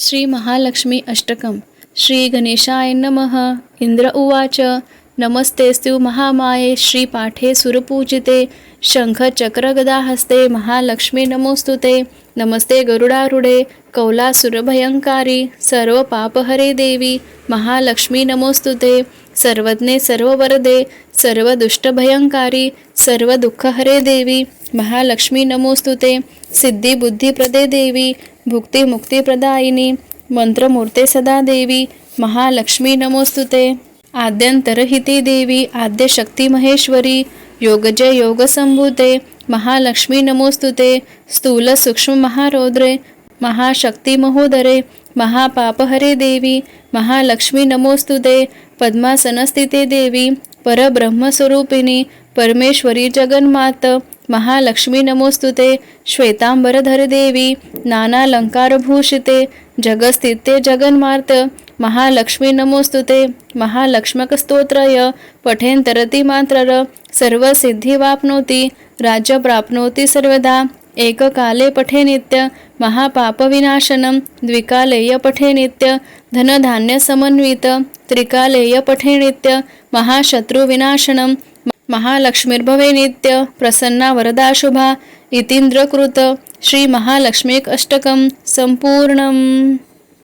श्री महालक्ष्मी अष्टकम श्री श्रीगणेशाय नमः। इंद्र उवाच। नमस्तेस्तु महामाये। श्रीपाठे सुरपूजिते। शङ्खचक्रगदाहस्ते महालक्ष्मी नमोऽस्तु ते। नमस्ते गरुडारूढे कौलासुरभयङ्कारी। सर्वपापहरे देवी। महालक्ष्मी नमोऽस्तु ते। सर्वज्ञे सर्ववरदे। सर्वदुष्टभयङ्कारी। सर्वदुःखहरे देवी। महालक्ष्मी नमोऽस्तु ते। सिद्धिबुद्धिप्रदे देवी। भुक्तिमुक्तिप्रदायिनी मंत्रमूर्ते सदा देवी महालक्ष्मी नमोस्तुते। आद्यंतरहिती आद्यंतरहिते देवी आद्यशक्ती महेश्वरी योगजय योगसंभूते महालक्ष्मी नमोस्तुते। स्थूल सूक्ष्म महारौद्रे महाशक्ती महोदरे महापापहरे देवी महालक्ष्मी नमोस्तुते। पद्मासनस्थिते देवी परब्रह्मस्वरूपिणी परमेश्वरी जगन्मात महालक्ष्मी नमोस्तुते श्वेतांबरधरदेवी श्वेतांबरधर देवी नानालंकारभूषिते, जगस्थिते जगन्मार्त, महालक्ष्मी नमोस्तुते, महालक्ष्मकस्तोत्रय पठेन्तरति मात्रर सर्वसिद्धिवाप्नोति राज्य प्राप्नोति सर्वदा। एककाले पठे नित्य, महापापविनाशनं, द्विकालेय पठे नित्य धनधान्यसमन्वित त्रिकालेय पठे नित्य, महाशत्रुविनाशनं, महालक्ष्मीर्भवे नित्य, प्रसन्ना वरदा शुभा इतीन्द्रकृत श्री महालक्ष्मीक अष्टकं सम्पूर्णम्